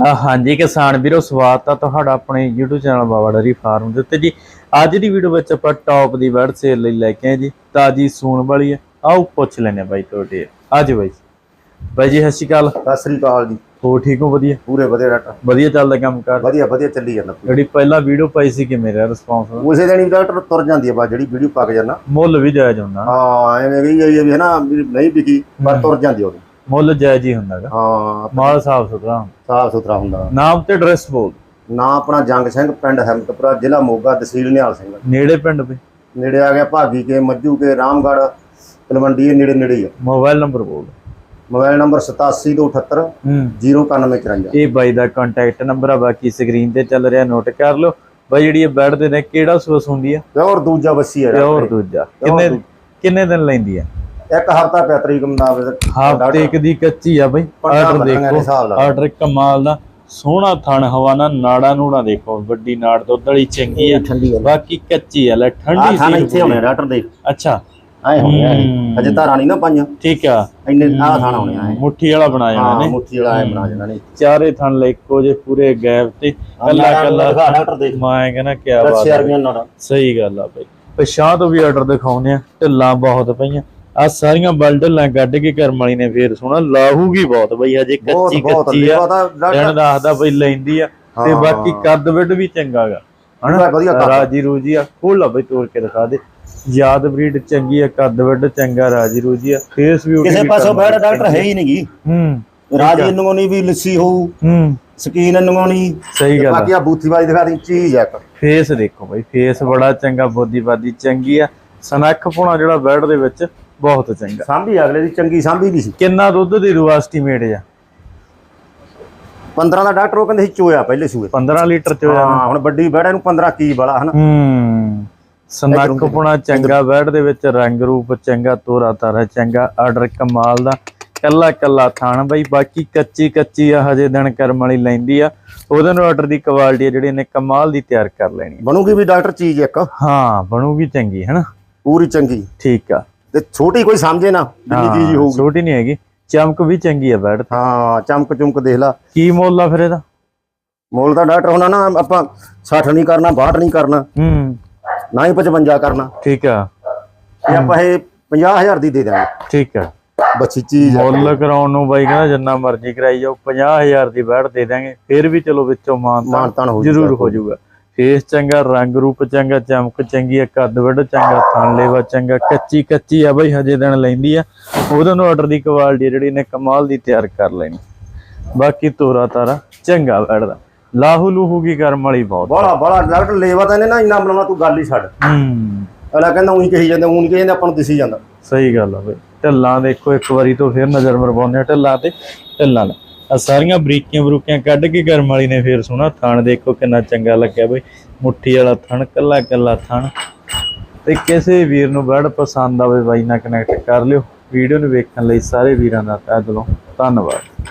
ਹਾਂਜੀ ਕਿਸਾਨ ਵੀਰੋ ਸਵਾਗਤ ਆ ਤੁਹਾਡਾ ਆਪਣੇ YouTube ਚੈਨਲ ਬਾਬਾ ਡਰੀ ਫਾਰਮ ਦੇ ਉੱਤੇ ਜੀ। ਅੱਜ ਦੀ ਵੀਡੀਓ ਵਿੱਚ ਆਪਾਂ ਟੌਪ ਦੀ ਬਰਡ ਸੇਲ ਲਈ ਲੈ ਕੇ ਆਏ ਜੀ। ਤਾਜੀ ਸੂਣ ਵਾਲੀ ਹੈ ਆਓ ਪੁੱਛ ਲੈਨੇ ਬਾਈ ਤੁਹਾਡੇ ਅੱਜ ਬਾਈ ਬਾਈ ਜੀ ਸਤਿ ਸ਼੍ਰੀ ਅਕਾਲ। ਸਤਿ ਸ੍ਰੀ ਅਕਾਲ ਜੀ। ਹੋ ਠੀਕ ਹੋ? ਵਧੀਆ? ਪੂਰੇ ਵਧੀਆ ਡਾਕਟਰ। ਵਧੀਆ ਚੱਲਦਾ ਕੰਮ ਕਰ? ਵਧੀਆ ਵਧੀਆ ਚੱਲੀ ਜਾਂਦਾ ਜਿਹੜੀ ਪਹਿਲਾਂ ਵੀਡੀਓ ਪਾਈ ਸੀ ਕਿ ਮੇਰਾ ਰਿਸਪੌਂਸ ਉਸੇ ਦਿਨ ਹੀ ਡਾਕਟਰ ਤੁਰ ਜਾਂਦੀ ਹੈ ਬਾ ਜਿਹੜੀ ਵੀਡੀਓ ਪਾ ਕੇ ਜਾਂਦਾ। ਮੁੱਲ ਵੀ ਜਾਇਜ਼ ਹੁੰਦਾ। ਹਾਂ ਐਵੇਂ ਗਈ ਹੈ ਵੀ ਹੈ ਨਾ ਵੀ ਨਹੀਂ ਵਿਕੀ ਪਰ ਤੁਰ ਜਾਂਦੀ ਉਹ। ਮੁੱਲ ਜਾਇਜ਼ ਹੀ ਹੁੰਦਾਗਾ ਹਾਂ ਮਾਲ ਸਾਫ਼ ਸੁਥਰਾ ਸਾਫ਼ ਸੁਥਰਾ ਹੁੰਦਾ। ਨਾਮ ਤੇ ਐਡਰੈਸ ਬੋਲ। ਨਾ ਆਪਣਾ ਜੰਗ ਸਿੰਘ ਪਿੰਡ ਹਮਤਪੁਰਾ ਜ਼ਿਲ੍ਹਾ ਮੋਗਾ ਤਹਿਸੀਲ ਨਿਹਾਲ ਸਿੰਘ। ਨੇੜੇ ਪਿੰਡ ਵੀ। ਨੇੜੇ ਆ ਗਿਆ ਭਾਗੀ ਕੇ ਮੱਜੂ ਕੇ ਰਾਮਗੜ੍ਹ ਤਲਵੰਡੀ ਨੇੜੇ ਨੇੜੇ ਹੀ ਆ। ਮੋਬਾਈਲ ਨੰਬਰ ਬੋਲ। ਮੋਬਾਈਲ ਨੰਬਰ 8728 ਹੂੰ। 09154 ਇਹ ਬਾਈ ਦਾ ਕੰਟੈਕਟ ਨੰਬਰ ਆ ਬਾਕੀ ਸਕਰੀਨ ਤੇ ਚੱਲ ਰਿਹਾ ਨੋਟ ਕਰ ਲਓ। ਬਾਈ ਜਿਹੜੀ ਇਹ ਬੈਡ ਦੇ ਨੇ ਕਿਹੜਾ ਸੋਸ ਹੁੰਦੀ ਆ? ਹੋਰ ਦੂਜਾ ਬੱਸੀ ਹੈ ਪਿਓਰ ਦੂਜਾ। ਕਿੰਨੇ ਕਿੰਨੇ ਦਿਨ ਲੈਂਦੀ ਆ? ਇੱਕ ਹਫਤਾ ਪਿਆ ਤਰੀਕ ਮੁਤਾਬਕ ਹਫ਼ਤੇ ਇੱਕ ਦੀ ਕੱਚੀ ਆ ਬਈ? ਆਰਡਰ ਦੇਖੋ। ਆਰਡਰ ਕਮਾਲ ਦਾ। ਸੋਹਣਾ ਥਣ ਹਵਾਨਾ ਨਾੜਾ ਨੂੜਾ ਦੇਖੋ ਵੱਡੀ ਨਾੜ ਦੁੱਧ ਵਾਲੀ ਚੰਗੀ ਆ। ਠੰਡੀ ਬਾਕੀ ਕੱਚੀ ਆ ਲੈ ਠੰਡੀ ਸੀ ਇੱਥੇ ਹੋਣੇ ਡਾਕਟਰ ਦੇ। ਅੱਛਾ। ਆਏ ਹੋਣੇ ਆ। ਅਜੇ ਧਾਰਾਂ ਨਹੀਂ ਨਾ ਪਾਈਆਂ। ਠੀਕ ਆ। ਇੰਨੇ ਆ ਥਾਣਾ ਹੋਣੇ ਆ। ਮੁੱਠੀ ਵਾਲਾ ਹਾਂ ਇਹਨਾਂ ਨੇ। ਮੁੱਠੀ ਵਾਲਾ ਐ ਬਣਾ ਦੇਣਾ ਨੇ ਚਾਰੇ ਥਣ ਲੈ ਇੱਕੋ ਜੇ ਪੂਰੇ ਗੈਪ ਤੇ। ਕੱਲਾ ਕੱਲਾ। ਡਾਕਟਰ ਦੇ। ਮੈਂ ਕਹਿੰਦਾ ਕੀ ਬਾਤ ਹੈ ਸਹੀ ਗੱਲ ਆ ਬਈ। ਪਛਾਂ ਤੋਂ ਵੀ ਆਰਡਰ ਦਿਖਾਉਨੇ ਆ। ਢਿੱਲਾਂ ਬਹੁਤ ਪਈਆਂ। ਆ ਸਾਰੀਆਂ ਬਲਡਲਾਂ ਕੱਢ ਕੇ ਕਰਮ ਵਾਲੀ ਨੇ ਫੇਰ ਸੋਹਣਾ ਲਾਹੂਗੀ ਬਹੁਤ ਬਈ ਹਜੇ ਕੱਚੀ ਕੱਚੀ ਆ। ਡਾਕਟਰ ਦੱਸਦਾ ਬਈ ਲੈਂਦੀ ਆ ਤੇ। ਬਾਕੀ ਕੱਦ ਵਿੱਡ ਵੀ ਚੰਗਾਗਾ ਵਧੀਆ ਕੱਦ। ਰਾਜੀ ਰੂਜੀ ਆ ਖੋਲਾ ਬਈ ਤੋੜ ਕੇ ਦਿਖਾ ਦੇ। ਯਾਦ ਬਰੀਡ ਚੰਗੀ ਆ ਕੱਦ ਵਿੱਡ ਚੰਗਾ ਰਾਜੀ ਰੂਜੀ ਆ। ਫੇਸ ਵੀ ਕਿਸੇ ਪਾਸੋਂ ਬੈਠ ਡਾਕਟਰ ਹੈ ਹੀ ਨਹੀਂਗੀ। ਹੂੰ ਰਾਜੀ ਨੂੰ ਨਹੀਂ ਵੀ ਲੱਸੀ ਹੋਊ ਹੂੰ। ਸਕੀਨ ਨੂੰ ਨਹੀਂ ਸਹੀ ਗੱਲ ਬਾਕੀ ਆ ਬੂਥੀਬਾਜੀ ਦਿਖਾ ਦੀ ਚੀਜ਼ ਆ ਫੇਸ ਦੇਖੋ ਬਈ ਫੇਸ ਬੜਾ ਚੰਗਾ ਬੋਦੀਬਾਦੀ ਚੰਗੀ ਆ। ਸਨੱਖ ਪੁਣਾ ਜਿਹੜਾ ਬੈਡ ਦੇ ਵਿੱਚ ਬਹੁਤ ਚੰਗਾ। ਸਾਂਭੀ ਅਗਲੇ ਦੀ ਚੰਗੀ ਸਾਂਭੀ ਨਹੀਂ ਸੀ। ਕਿੰਨਾ ਦੁੱਧ ਦੀ ਰੂ ਐਸਟੀਮੇਟ ਆ? 15 ਦਾ ਡਾਕਟਰ ਉਹ ਕਹਿੰਦੇ ਸੀ ਚੋਇਆ ਪਹਿਲੇ ਸੂਏ। 15 ਲੀਟਰ ਚ ਹੋ ਹੁਣ ਵੱਡੀ ਬੈੜਾ ਨੂੰ 15 ਕੀ ਵਾਲਾ ਹਨਾ? ਹੂੰ। ਸਨੱਖ ਪੁਣਾ ਚੰਗਾ ਬੈਡ ਦੇ ਵਿੱਚ ਰੰਗ ਰੂਪ ਚੰਗਾ ਤੋਰਾ ਤਾਰਾ ਚੰਗਾ ਆਰਡਰ ਕਮਾਲ ਦਾ। ਕੱਲਾ ਕੱਲਾ ਥਾਣ ਬਈ ਬਾਕੀ ਕੱਚੀ ਕੱਚੀ ਆ ਹਜੇ ਦਿਨ ਕਰਮ ਵਾਲੀ ਲੈਂਦੀ ਆ। ਉਹਦੇ ਨੂੰ ਆਰਡਰ ਦੀ ਕੁਆਲਿਟੀ ਆ ਜਿਹੜੀ ਇਹਨੇ ਕਮਾਲ ਦੀ ਤਿਆਰ ਕਰ ਲੈਣੀ। ਬਣੂਗੀ ਵੀ ਡਾਕਟਰ ਚੀਜ਼ ਇੱਕ। ਹਾਂ ਬਣੂਗੀ ਚੰਗੀ ਹੈਨਾ? ਪੂਰੀ ਚੰਗੀ। ਠੀਕ ਆ। ਤੇ ਛੋਟੀ ਕੋਈ ਸਮਝੇ ਨਾ ਜਿੰਨੀ ਚੀਜ਼ ਹੋਊਗੀ। ਛੋਟੀ ਨਹੀਂ ਹੈਗੀ ਚਮਕ ਵੀ ਚੰਗੀ ਆ ਬੈਡ ਤੇ। ਹਾਂ ਚਮਕ ਚੁਮਕ ਦੇਖ ਲਾ। ਕੀ ਮੁੱਲ ਆ ਫਿਰ ਇਹਦਾ? ਮੋਲ ਦਾ ਡਾਕਟਰ ਹੋਣਾ ਨਾ ਆਪਾਂ 60 ਨਹੀਂ ਕਰਨਾ 62 ਨਹੀਂ ਕਰਨਾ ਹੂੰ। ਨਾ ਹੀ 55 ਕਰਨਾ। ਠੀਕ ਆ। ਤੇ ਆਪਾਂ ਇਹ 50000 ਦੀ ਦੇ ਦਿਆਂਗੇ। ਠੀਕ ਆ। ਬੱਚੀ ਚੀਜ਼। ਮੁੱਲ ਕਰਾਉਣ ਨੂੰ ਬਾਈ ਕਹਿੰਦਾ ਜਿੰਨਾ ਮਰਜ਼ੀ ਕਰਾਈ ਜਾਓ 50000 ਦੀ ਬੈਠ ਦੇ ਦਾਂਗੇ ਫਿਰ ਵੀ ਚਲੋ ਵਿੱਚੋਂ ਮਾਨਤਾ ਮਾਨਤਾਨ ਜ਼ਰੂਰ। ਹੋ ਜਾਊਗਾ ਫੇਸ ਚੰਗਾ ਰੰਗ ਰੂਪ ਚੰਗਾ ਚਮਕ ਚੰਗੀ ਆ ਕੱਦ ਵੱਡ ਚੰਗਾ ਥਣ ਲੇਵਾ ਚੰਗਾ ਕੱਚੀ ਕੱਚੀ ਆ ਬਈ ਹਜੇ ਦਿਨ ਲੈਂਦੀ ਆ। ਉਹਦੇ ਨੂੰ ਆਰਡਰ ਦੀ ਕੁਆਲਿਟੀ ਜਿਹੜੀ ਨੇ ਕਮਾਲ ਦੀ ਤਿਆਰ ਕਰ ਲੈਣੀ। ਬਾਕੀ ਤੋਰਾ ਤਾਰਾ ਚੰਗਾ ਬੈਠਦਾ ਲਾਹੂ ਲੂਹੂ ਕੀ ਕਰਮ ਵਾਲੀ ਬਹੁਤ ਬੜਾ ਬੜਾ ਡਾਕਟਰ ਲੇਵਾ ਤਾਂ ਇਹਨੇ ਨਾ ਇੰਨਾ ਬਣਾਉਣਾ ਤੂੰ ਗੱਲ ਹੀ ਛੱਡ। ਹੂੰ। ਅਗਲਾ ਕਹਿੰਦਾ ਉਹੀ ਕਹੀ ਜਾਂਦੇ ਉਹੀ ਕਹੀ ਜਾਂਦੇ ਆਪਾਂ ਨੂੰ ਦਿਸੀ ਜਾਂਦਾ। ਸਹੀ ਗੱਲ ਆ ਬਈ। ਢੱਲਾਂ ਦੇਖੋ ਇੱਕ ਵਾਰੀ ਤੋਂ ਫਿਰ ਨਜ਼ਰ ਮਰਵਾਉਂਦੇ ਆ ਢੱਲਾਂ ਤੇ ਢੱਲਾਂ ਨਾਲ। ਆ ਸਾਰੀਆਂ ਬਰੀਕੀਆਂ ਬਰੂਕੀਆਂ ਕੱਢ ਕੇ ਗਰਮ ਵਾਲੀ ਨੇ ਫਿਰ ਸੋਹਣਾ ਥਣ ਦੇਖੋ ਕਿੰਨਾ ਚੰਗਾ ਲੱਗਿਆ ਬਈ। ਮੁੱਠੀ ਵਾਲਾ ਥਣ, ਕੱਲਾ ਕੱਲਾ ਥਣ। ਤੇ ਕਿਸੇ ਵੀਰ ਨੂੰ ਬੜ ਪਸੰਦ ਆਵੇ ਬਾਈ ਨਾਲ ਕਨੈਕਟ ਕਰ ਲਿਓ। ਵੀਡੀਓ ਨੂੰ ਵੇਖਣ ਲਈ ਸਾਰੇ ਵੀਰਾਂ ਦਾ ਤਹਿ ਦਿਲੋਂ ਧੰਨਵਾਦ।